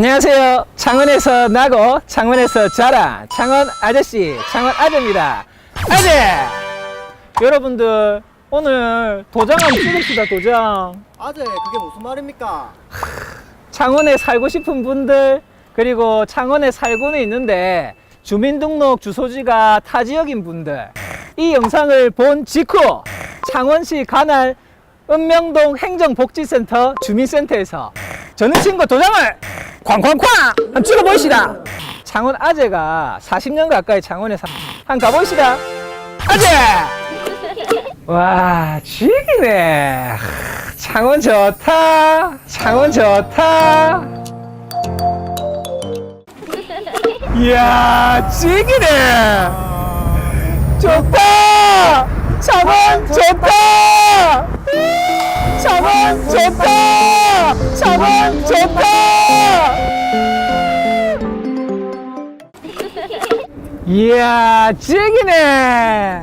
안녕하세요. 창원에서 나고 창원에서 자란 창원 아저씨 창원 아재입니다. 아재! 여러분들 오늘 도장 한번 찍읍시다 도장. 아재 그게 무슨 말입니까? 창원에 살고 싶은 분들 그리고 창원에 살고는 있는데 주민등록 주소지가 타 지역인 분들 이 영상을 본 직후 창원시 관할 은명동 행정복지센터 주민센터에서 저는 친구 도장을 쾅쾅쾅 한번 찍어보시다. 창원 아재가 40년 가까이 창원에 사... 한번 가보시다. 아재! 와 죽이네. 창원 좋다. 창원 좋다. 이야 찍이네. 좋다. 창원 좋다. 창원 좋다 창원 좋다 이야 찍이네!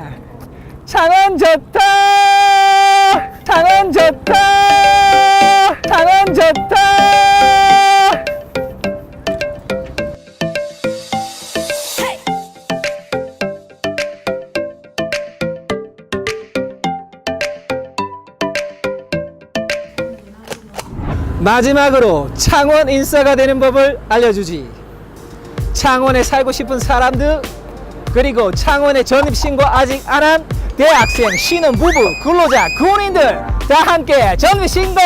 창원 좋다 마지막으로 창원 인싸가 되는 법을 알려주지. 창원에 살고 싶은 사람들 그리고 창원에 전입신고 아직 안 한 대학생, 신혼부부, 근로자, 군인들 다 함께 전입신고!